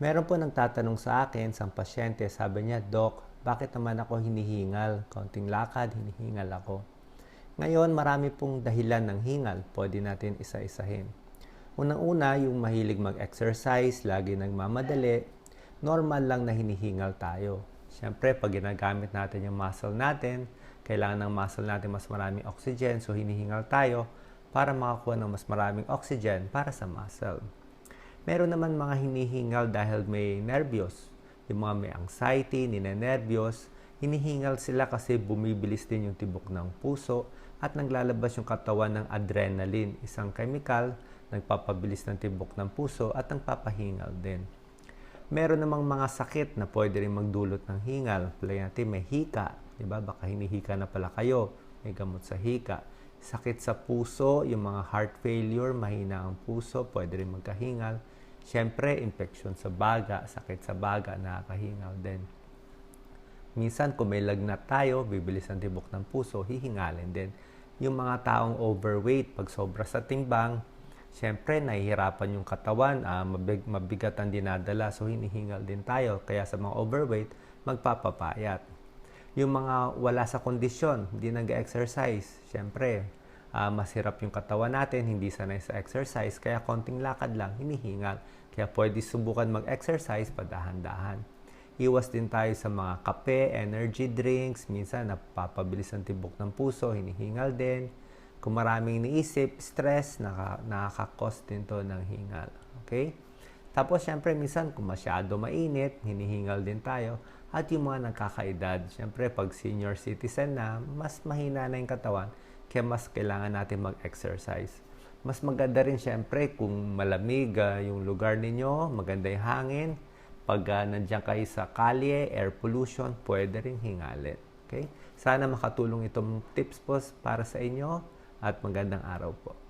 Meron po nagtatanong sa akin, isang pasyente, sabi niya, Dok, bakit naman ako hinihingal? Konting lakad, hinihingal ako. Ngayon, marami pong dahilan ng hingal. Pwede natin isa-isahin. Unang-una, yung mahilig mag-exercise, lagi nagmamadali, normal lang na hinihingal tayo. Siyempre, pag ginagamit natin yung muscle natin, kailangan ng muscle natin mas maraming oxygen, so hinihingal tayo para makakuha ng mas maraming oxygen para sa muscle. Meron naman mga hinihingal dahil may nervyos. Yung mga may anxiety, ninenervyos, hinihingal sila kasi bumibilis din yung tibok ng puso at naglalabas yung katawan ng adrenaline, isang chemical nagpapabilis ng tibok ng puso at nagpapahingal din. Meron namang mga sakit na pwede rin magdulot ng hingal. Palagi natin may hika, di ba? Baka hinihika na pala kayo, may gamot sa hika. Sakit sa puso, yung mga heart failure, mahina ang puso, pwede rin magkahingal. Siyempre, infection sa baga, sakit sa baga, nakakahingal din. Minsan, kung may lagnat tayo, bibilis ang tibok ng puso, hihingalin din. Yung mga taong overweight, pag sobra sa timbang, Siyempre, nahihirapan yung katawan, uh, mabig, mabigat ang dinadala, so hinihingal din tayo. Kaya sa mga overweight, magpapapayat. Yung mga wala sa kondisyon, hindi nag-exercise, siyempre, uh, masirap yung katawan natin, hindi sanay sa exercise, kaya konting lakad lang, hinihingal. Kaya pwede subukan mag-exercise padahan-dahan. Iwas din tayo sa mga kape, energy drinks, minsan napapabilis ang tibok ng puso, hinihingal din kung maraming iniisip, stress, naka, nakaka-cause din to ng hingal. Okay? Tapos, syempre, minsan, kung masyado mainit, hinihingal din tayo. At yung mga nagkakaedad, syempre, pag senior citizen na, mas mahina na yung katawan, kaya mas kailangan natin mag-exercise. Mas maganda rin, syempre, kung malamig uh, yung lugar ninyo, maganda yung hangin, pag uh, nandiyan kayo sa kalye, air pollution, pwede rin hingalin. Okay? Sana makatulong itong tips po para sa inyo at magandang araw po.